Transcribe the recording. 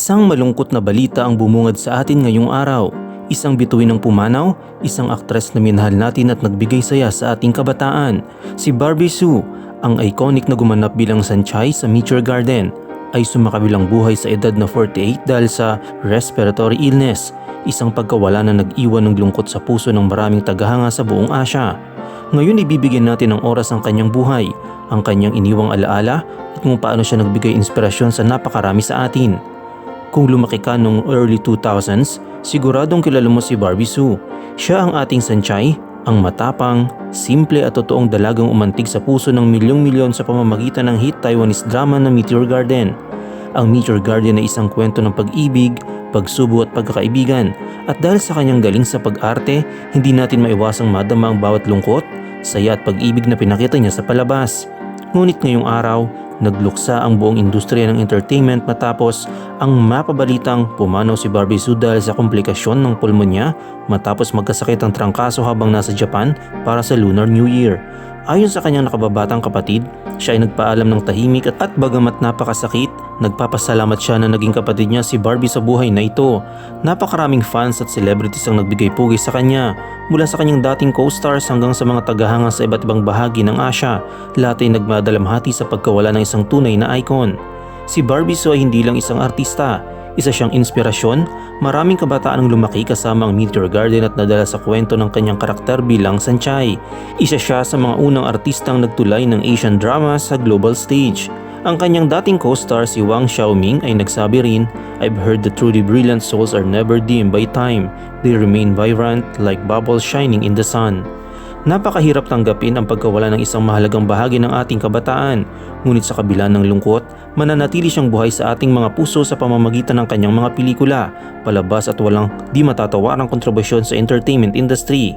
Isang malungkot na balita ang bumungad sa atin ngayong araw. Isang bituin ng pumanaw, isang aktres na minahal natin at nagbigay saya sa ating kabataan. Si Barbie Sue, ang iconic na gumanap bilang Sanchay sa Meteor Garden, ay sumakabilang buhay sa edad na 48 dahil sa respiratory illness, isang pagkawala na nag-iwan ng lungkot sa puso ng maraming tagahanga sa buong Asya. Ngayon ibibigyan natin ng oras ang kanyang buhay, ang kanyang iniwang alaala at kung paano siya nagbigay inspirasyon sa napakarami sa atin. Kung lumaki ka noong early 2000s, siguradong kilala mo si Barbie Sue. Siya ang ating sanchay, ang matapang, simple at totoong dalagang umantig sa puso ng milyong-milyon sa pamamagitan ng hit Taiwanese drama na Meteor Garden. Ang Meteor Garden ay isang kwento ng pag-ibig, pagsubo at pagkakaibigan at dahil sa kanyang galing sa pag-arte, hindi natin maiwasang madama ang bawat lungkot, saya at pag-ibig na pinakita niya sa palabas. Ngunit ngayong araw, nagluksa ang buong industriya ng entertainment matapos ang mapabalitang pumanaw si Barbie Sue dahil sa komplikasyon ng pulmonya matapos magkasakit ang trangkaso habang nasa Japan para sa Lunar New Year. Ayon sa kanyang nakababatang kapatid, siya ay nagpaalam ng tahimik at, at bagamat napakasakit, nagpapasalamat siya na naging kapatid niya si Barbie sa buhay na ito. Napakaraming fans at celebrities ang nagbigay pugay sa kanya, mula sa kanyang dating co-stars hanggang sa mga tagahanga sa iba't ibang bahagi ng Asya. Lahat ay nagmadalamhati sa pagkawala ng isang tunay na icon. Si Barbie Sue ay hindi lang isang artista, isa siyang inspirasyon, maraming kabataan ang lumaki kasama ang Meteor Garden at nadala sa kwento ng kanyang karakter bilang Sanchay. Isa siya sa mga unang artistang nagtulay ng Asian drama sa global stage. Ang kanyang dating co-star si Wang Xiaoming ay nagsabi rin, I've heard the truly brilliant souls are never dim by time. They remain vibrant like bubbles shining in the sun. Napakahirap tanggapin ang pagkawala ng isang mahalagang bahagi ng ating kabataan. Ngunit sa kabila ng lungkot, mananatili siyang buhay sa ating mga puso sa pamamagitan ng kanyang mga pelikula, palabas at walang di matatawarang kontribusyon sa entertainment industry.